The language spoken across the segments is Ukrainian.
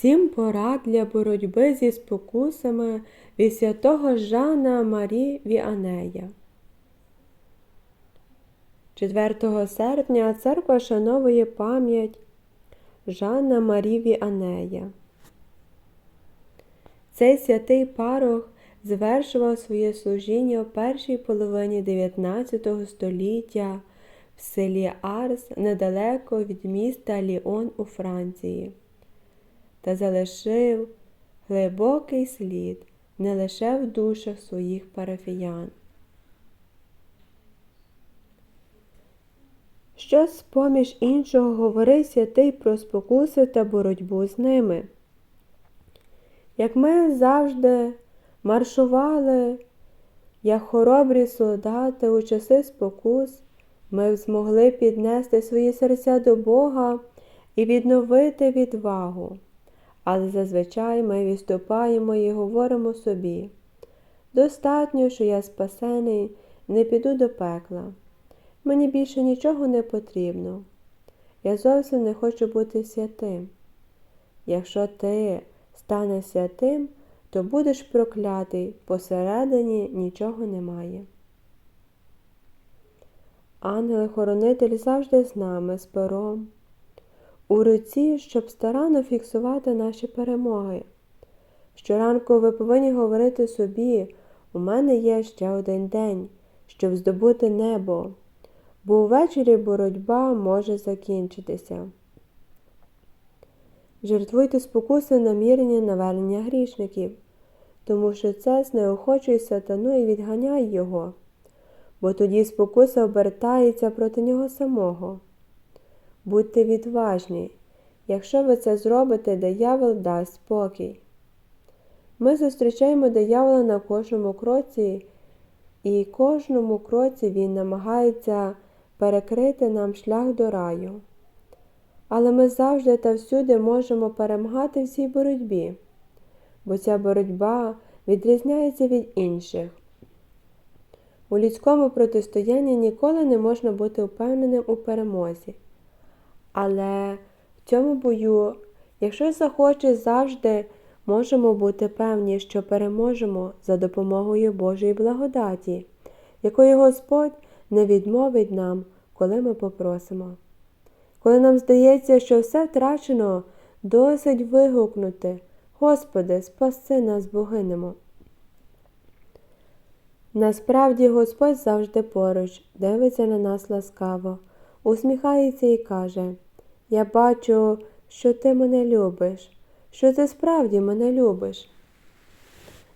Сім порад для боротьби зі спокусами від святого Жана Марі Віанея. 4 серпня церква шановує пам'ять Жана Марі Віанея. Цей святий парох звершував своє служіння в першій половині 19 століття в селі Арс недалеко від міста Ліон у Франції та залишив глибокий слід не лише в душах своїх парафіян. Щось поміж іншого говорив святий про спокуси та боротьбу з ними. Як ми завжди маршували, як хоробрі солдати у часи спокус, ми змогли піднести свої серця до Бога і відновити відвагу. Але зазвичай ми відступаємо і говоримо собі достатньо, що я спасений, не піду до пекла. Мені більше нічого не потрібно. Я зовсім не хочу бути святим. Якщо ти станеш святим, то будеш проклятий, посередині нічого немає. Ангел-хоронитель завжди з нами, з пером, у руці, щоб старанно фіксувати наші перемоги. Щоранку ви повинні говорити собі, у мене є ще один день, щоб здобути небо, бо ввечері боротьба може закінчитися. Жертвуйте спокуси намірення навернення грішників, тому що це знеохочує сатану і відганяє його, бо тоді спокуса обертається проти нього самого. Будьте відважні, якщо ви це зробите, диявол дасть спокій. Ми зустрічаємо диявола на кожному кроці, і кожному кроці він намагається перекрити нам шлях до раю. Але ми завжди та всюди можемо перемагати в цій боротьбі, бо ця боротьба відрізняється від інших. У людському протистоянні ніколи не можна бути впевненим у перемозі. Але в цьому бою, якщо захоче, завжди можемо бути певні, що переможемо за допомогою Божої благодаті, якої Господь не відмовить нам, коли ми попросимо. Коли нам здається, що все втрачено, досить вигукнути Господи, спаси нас, богинемо. Насправді Господь завжди поруч, дивиться на нас ласкаво, усміхається і каже Я бачу, що ти мене любиш, що ти справді мене любиш.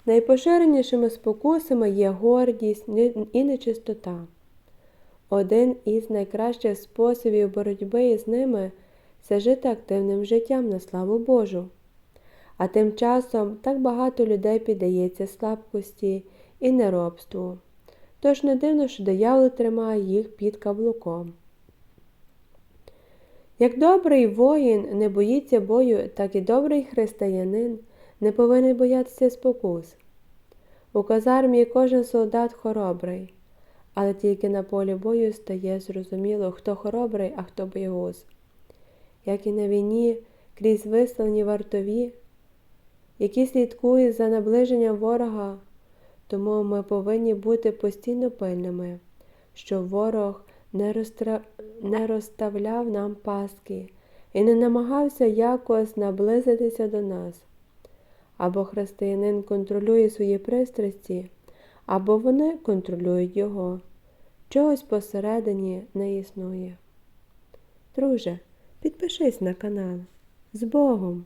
Найпоширенішими спокусами є гордість і нечистота. Один із найкращих способів боротьби з ними це жити активним життям на славу Божу. А тим часом так багато людей піддається слабкості і неробству. Тож не дивно, що диявол тримає їх під каблуком. Як добрий воїн не боїться бою, так і добрий християнин не повинен боятися спокус. У казармі кожен солдат хоробрий, але тільки на полі бою стає зрозуміло, хто хоробрий, а хто боягуз. Як і на війні крізь вислані вартові, які слідкують за наближенням ворога, тому ми повинні бути постійно пильними, щоб ворог не, розтра... не розставляв нам паски і не намагався якось наблизитися до нас. Або християнин контролює свої пристрасті, або вони контролюють його. Чогось посередині не існує. Друже, підпишись на канал. З Богом!